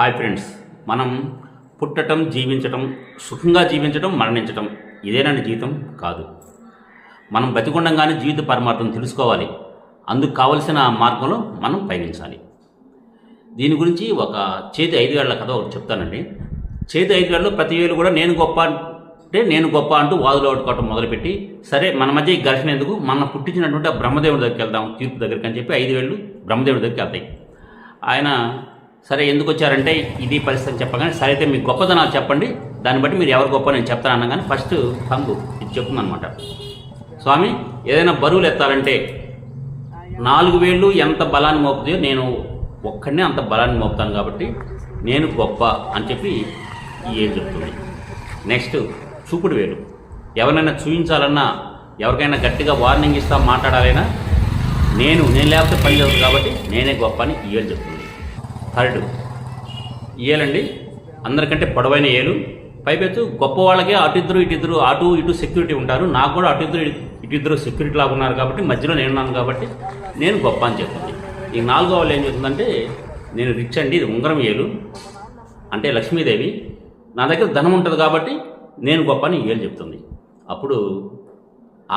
Hi friends మనం పుట్టటం జీవించటం సుఖంగా జీవించటం మరణించటం ఇదేనండి జీవితం? కాదు. మనం బతికుండంగానే జీవిత పరమార్థం తెలుసుకోవాలి. అందుకు కావలసిన మార్గంలో మనం పయనించాలి. దీని గురించి ఒక చేతి ఐదుగాళ్ళ కథ ఒకటి చెప్తానండి. చేతి ఐదుగాళ్ళు ప్రతి వేలు కూడా నేను గొప్ప అంటే నేను గొప్ప అంటూ వాదులు ఆడుకోవటం మొదలుపెట్టి సరే మన మధ్య ఈ ఘర్షణ ఎందుకు? మన పుట్టించినటువంటి ఆ బ్రహ్మదేవుడి దగ్గరికి వెళ్దాం తీర్పు దగ్గరికి అని చెప్పి ఐదు వేళ్ళు బ్రహ్మదేవుడి దగ్గరికి వెళ్తాయి. ఆయన సరే ఎందుకు వచ్చారంటే ఇది పరిస్థితి అని చెప్పగానే సరే అయితే మీ గొప్పదనాలు చెప్పండి. దాన్ని బట్టి మీరు ఎవరు గొప్ప నేను చెప్తాను అనగానే ఫస్ట్ పంగు. ఇది చెప్తుందనమాట స్వామి ఏదైనా బరువులు ఎత్తాలంటే నాలుగు వేళ్ళు ఎంత బలాన్ని మోపుతాయో నేను ఒక్కడనే అంత బలాన్ని మోపుతాను కాబట్టి నేను గొప్ప అని చెప్పి ఈ ఏం చెప్తుంది. నెక్స్ట్ చూపుడు వేలు. ఎవరినైనా చూపించాలన్నా ఎవరికైనా గట్టిగా వార్నింగ్ ఇస్తా మాట్లాడాలైనా నేను నేను లేకపోతే పని జరుగుతుంది కాబట్టి నేనే గొప్ప అని ఈ చెప్తున్నాను చెప్తుంది. థర్డ్ ఏలండి? అందరికంటే పొడవైన ఏలు. పైపెచ్చు గొప్ప వాళ్ళకే అటు ఇద్దరు ఇటు ఇద్దరు అటు ఇటు సెక్యూరిటీ ఉంటారు. నాకు కూడా అటు ఇద్దరు ఇటు ఇద్దరు సెక్యూరిటీ లాగా ఉన్నారు కాబట్టి మధ్యలో నేను ఉన్నాను కాబట్టి నేను గొప్ప అని చెప్తుంది. ఈ నాలుగో వాళ్ళు ఏం చెప్తుందంటే నేను రిచ్ అండి ఇది ఉంగరం ఏలు. అంటే లక్ష్మీదేవి నా దగ్గర ధనం ఉంటుంది కాబట్టి నేను గొప్ప అని ఏలు చెప్తుంది. అప్పుడు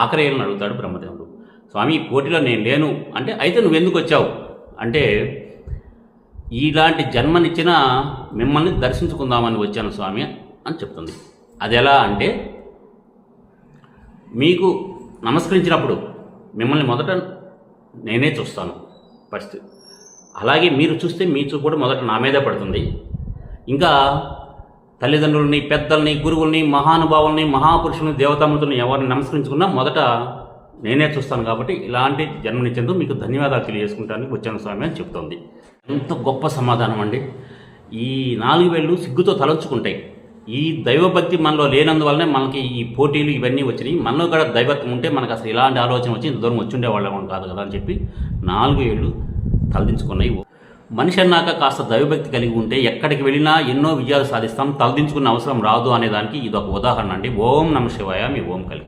ఆఖరి ఏళ్ళని అడుగుతాడు బ్రహ్మదేవుడు. స్వామి కోటిలో పోటీలో నేను లేను. అంటే అయితే నువ్వు ఎందుకు వచ్చావు? అంటే ఇలాంటి జన్మనిచ్చిన మిమ్మల్ని దర్శించుకుందామని వచ్చాను స్వామి అని చెప్తుంది. అది ఎలా అంటే మీకు నమస్కరించినప్పుడు మిమ్మల్ని మొదట నేనే చూస్తాను పరిస్థితి. అలాగే మీరు చూస్తే మీ చూపు కూడా మొదట నా మీదే పడుతుంది. ఇంకా తల్లిదండ్రులని పెద్దల్ని గురువుల్ని మహానుభావుల్ని మహాపురుషుల్ని దేవతామూర్తుల్ని ఎవరిని నమస్కరించుకున్నా మొదట నేనే చూస్తాను కాబట్టి ఇలాంటి జన్మనిచ్చేందుకు మీకు ధన్యవాదాలు తెలియజేసుకుంటానికి వచ్చాను స్వామి అని చెప్తోంది. ఎంత గొప్ప సమాధానం అండి. ఈ నాలుగు వేళ్ళు సిగ్గుతో తలంచుకుంటాయి ఈ దైవభక్తి మనలో లేనందువల్లనే మనకి ఈ పోటీలు ఇవన్నీ వచ్చినాయి. మనలో కూడా దైవత్వం ఉంటే మనకు అసలు ఇలాంటి ఆలోచన వచ్చి ఇంత దూరం వచ్చిండేవాళ్ళం కాదు కదా అని చెప్పి నాలుగు ఏళ్ళు తలదించుకున్నాయి. మనిషి అన్నాక కాస్త దైవభక్తి కలిగి ఉంటే ఎక్కడికి వెళ్ళినా ఎన్నో విజయాలు సాధిస్తాం. తలదించుకున్న అవసరం రాదు అనేదానికి ఇది ఒక ఉదాహరణ అండి. ఓం నమ శివాయ మీ ఓం కలిగి.